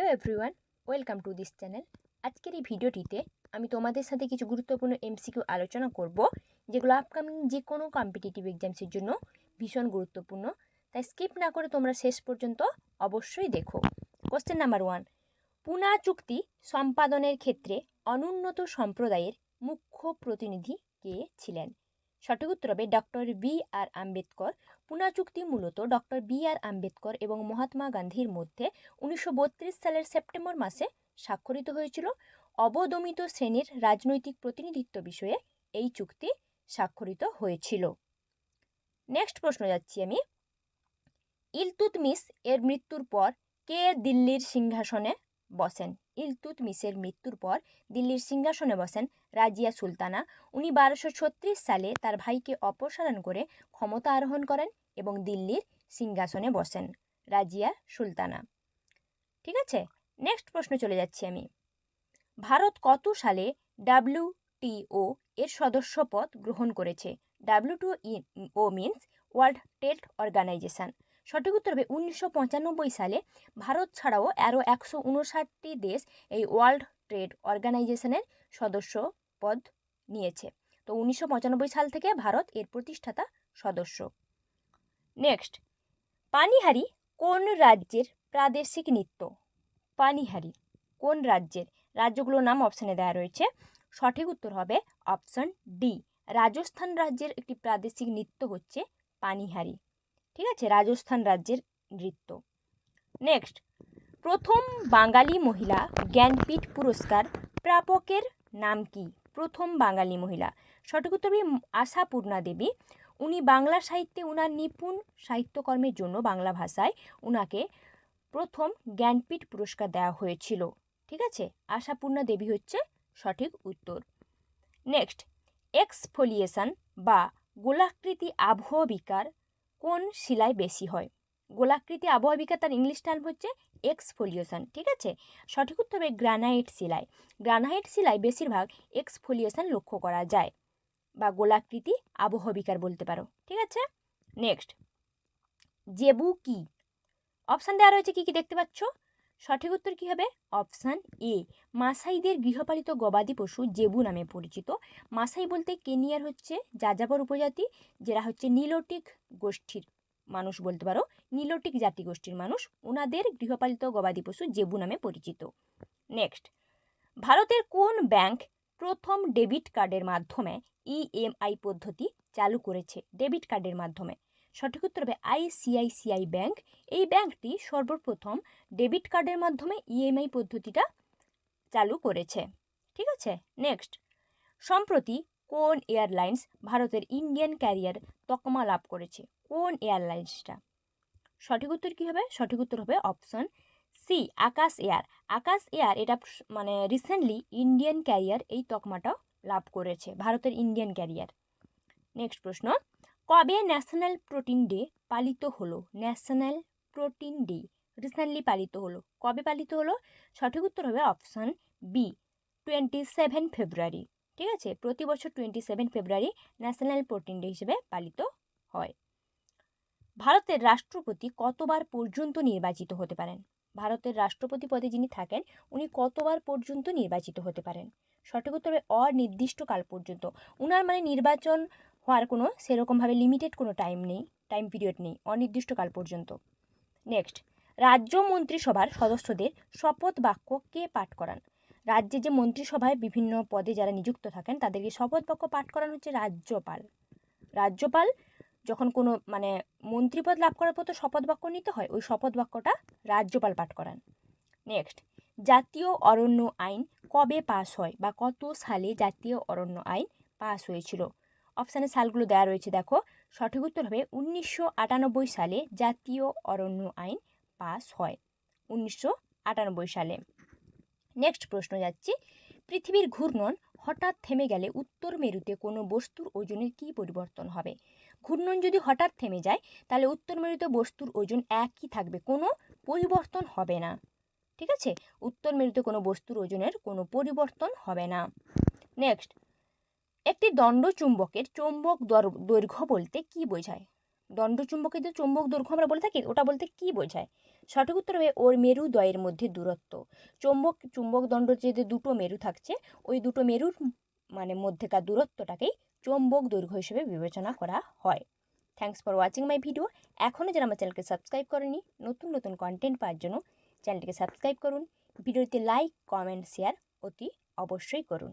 Hello everyone welcome to this channel আজকের এই ভিডিওটিতে আমি তোমাদের সাথে কিছু গুরুত্বপূর্ণ এমসিকিউ আলোচনা করব, যেগুলো আপকামিং যে কোনো কম্পিটিটিভ এক্সামসের জন্য ভীষণ গুরুত্বপূর্ণ। তাই স্কিপ না করে তোমরা শেষ পর্যন্ত অবশ্যই দেখো। কোশ্চেন নাম্বার ওয়ান পুনা চুক্তি সম্পাদনের ক্ষেত্রে অনুন্নত সম্প্রদায়ের মুখ্য প্রতিনিধি কে ছিলেন? সঠিক উত্তর হবে doctor B R Ambedkar. Poona চুক্তি মূলত ডক্টর বি আর আম্বেদকর এবং মহাত্মা গান্ধীর মধ্যে উনিশশো বত্রিশ সালের সেপ্টেম্বর মাসে স্বাক্ষরিত হয়েছিল। অবদমিত শ্রেণির রাজনৈতিক প্রতিনিধিত্ব বিষয়ে এই চুক্তি স্বাক্ষরিত হয়েছিল। নেক্সট প্রশ্ন যাচ্ছি আমি। ইলতুতমিস এর মৃত্যুর পর কে দিল্লির সিংহাসনে বসেন। ইলতুতমিসের মৃত্যুর পর দিল্লির সিংহাসনে বসেন রাজিয়া সুলতানা। উনি বারোশো সালে তার ভাইকে অপসারণ করে ক্ষমতা আরোহণ করেন এবং দিল্লির সিংহাসনে বসেন রাজিয়া সুলতানা। ঠিক আছে? নেক্সট প্রশ্ন চলে যাচ্ছি আমি। ভারত কত সালে ডাব্লিউটিও এর সদস্য পদ গ্রহণ করেছে? ডাব্লিউটিও ও মিনস ওয়ার্ল্ড ট্রেড অর্গানাইজেশন সঠিক উত্তর হবে উনিশশো পঁচানব্বই সালে ভারত ছাড়াও আরও একশো উনষাটটি দেশ এই ওয়ার্ল্ড ট্রেড অর্গানাইজেশনের সদস্য পদ নিয়েছে। তো উনিশশো পঁচানব্বই সাল থেকে ভারত এর প্রতিষ্ঠাতা সদস্য। নেক্সট পানিহারি কোন রাজ্যের প্রাদেশিক নৃত্য? পানিহারি কোন রাজ্যের? রাজ্যগুলোর নাম অপশানে দেওয়া রয়েছে। সঠিক উত্তর হবে অপশান ডি রাজস্থান রাজ্যের একটি প্রাদেশিক নৃত্য হচ্ছে পানিহারি। ঠিক আছে? রাজস্থান রাজ্যের নৃত্য। নেক্সট প্রথম বাঙালি মহিলা জ্ঞানপীঠ পুরস্কার প্রাপকের নাম কি? প্রথম বাঙালি মহিলা। সঠিক উত্তর আশাপূর্ণা দেবী। উনি বাংলা সাহিত্যে উনার নিপুণ সাহিত্যকর্মের জন্য বাংলা ভাষায় উনাকে প্রথম জ্ঞানপীঠ পুরস্কার দেওয়া হয়েছিল। ঠিক আছে? আশাপূর্ণা দেবী হচ্ছে সঠিক উত্তর। নেক্সট এক্সফোলিয়েশন বা গোলাকৃতি আবহাওয়া বিকার কোন শিলায় বেশি হয়? গোলাকৃতি আবহাওয়া বিকার তার ইংলিশ টার্ম হচ্ছে এক্সফোলিয়েশন ঠিক আছে? সঠিক উত্তর হবে গ্রানাইট শিলায়। গ্রানাইট শিলায় বেশিরভাগ এক্সফোলিয়েশন লক্ষ্য করা যায় বা গোলাকৃতি আবহবিকার বলতে পারো, ঠিক আছে? নেক্সট জেবু কি? অপশান দেওয়া রয়েছে কি কি দেখতে পাচ্ছ? সঠিক উত্তর কী হবে? অপশান এ, মাসাইদের গৃহপালিত গবাদি পশু জেবু নামে পরিচিত। মাসাই বলতে কেনিয়ার হচ্ছে যাযাবর উপজাতি, যারা হচ্ছে নীলটিক গোষ্ঠীর মানুষ বলতে পারো। নীলটিক জাতি গোষ্ঠীর মানুষ ওনাদের গৃহপালিত গবাদি পশু জেবু নামে পরিচিত। নেক্সট, ভারতের কোন ব্যাংক প্রথম ডেবিট কার্ডের মাধ্যমে ইএমআই পদ্ধতি চালু করেছে? ডেবিট কার্ডের মাধ্যমে। সঠিক উত্তর হবে আইসিআইসিআই ব্যাংক। এই ব্যাংকটি সর্বপ্রথম ডেবিট কার্ডের মাধ্যমে ইএমআই পদ্ধতিটা চালু করেছে। ঠিক আছে? নেক্সট সম্প্রতি কোন এয়ারলাইন্স ভারতের ইন্ডিয়ান ক্যারিয়ার তকমা লাভ করেছে? কোন এয়ারলাইন্সটা? সঠিক উত্তর কী হবে? সঠিক উত্তর হবে option C, Akasa Air. Akasa Air এটা মানে রিসেন্টলি ইন্ডিয়ান ক্যারিয়ার এই তকমাটাও লাভ করেছে, ভারতের ইন্ডিয়ান ক্যারিয়ার। নেক্সট প্রশ্ন। কবে ন্যাশনাল প্রোটিন ডে পালিত হলো? ন্যাশনাল প্রোটিন ডে রিসেন্টলি পালিত হলো। কবে পালিত হলো? সঠিক উত্তর হবে option B twenty seven February ঠিক আছে? প্রতি বছর twenty seven February national protein day হিসেবে পালিত হয়। ভারতের রাষ্ট্রপতি কতবার পর্যন্ত নির্বাচিত হতে পারেন? ভারতের রাষ্ট্রপতি পদে যিনি থাকেন, উনি কতবার পর্যন্ত নির্বাচিত হতে পারেন? সঠিক উত্তর হবে অনির্দিষ্টকাল পর্যন্ত। উনার মানে নির্বাচন হওয়ার কোনো সেরকমভাবে লিমিটেড কোনো টাইম নেই টাইম পিরিয়ড নেই, অনির্দিষ্টকাল পর্যন্ত। নেক্সট রাজ্য মন্ত্রিসভার সদস্যদের শপথ বাক্য কে পাঠ করান? রাজ্যে যে মন্ত্রিসভায় বিভিন্ন পদে যারা নিযুক্ত থাকেন, তাদেরকে শপথ বাক্য পাঠ করানো হচ্ছে রাজ্যপাল। রাজ্যপাল যখন কোনো মানে মন্ত্রীপদ লাভ করার পর তো শপথ বাক্য নিতে হয়, ওই শপথ বাক্যটা রাজ্যপাল পাঠ করান। নেক্সট জাতীয় অরণ্য আইন কবে পাস হয় বা কত সালে জাতীয় অরণ্য আইন পাস হয়েছিল? অপশানে সালগুলো দেওয়া রয়েছে, দেখো। সঠিক উত্তর হবে উনিশশো আটানব্বই সালে জাতীয় অরণ্য আইন পাস হয়, উনিশশো আটানব্বই সালে। নেক্সট প্রশ্ন যাচ্ছি, পৃথিবীর ঘূর্ণন হঠাৎ থেমে গেলে উত্তর মেরুতে কোনো বস্তুর ওজনের কী পরিবর্তন হবে? ঘূর্ণন যদি হঠাৎ থেমে যায়, তাহলে উত্তর মেরুতে বস্তুর ওজন একই থাকবে, কোনো পরিবর্তন হবে না। ঠিক আছে? উত্তর মেরুতে কোনো বস্তুর ওজনের কোনো পরিবর্তন হবে না। নেক্সট একটি দণ্ড চুম্বকের চৌম্বক দৈর্ঘ্য বলতে কি বোঝায়? দণ্ড চুম্বকের যে চৌম্বক দৈর্ঘ্য আমরা বলে থাকি, ওটা বলতে কি বোঝায়? সঠিক উত্তর হবে ওর মেরুদ্বয়ের মধ্যে দূরত্ব। চৌম্বক, চুম্বক দণ্ড যে দুটো মেরু থাকছে, ওই দুটো মেরুর মানে মধ্যেকার দূরত্বটাকেই চৌম্বক দৈর্ঘ্য হিসেবে বিবেচনা করা হয়। Thanks for watching my video এখনও যারা আমার চ্যানেলকে সাবস্ক্রাইব করেনি, নতুন নতুন কন্টেন্ট পাওয়ার জন্য চ্যানেলটিকে সাবস্ক্রাইব করুন। ভিডিওতে লাইক কমেন্ট শেয়ার অতি অবশ্যই করুন।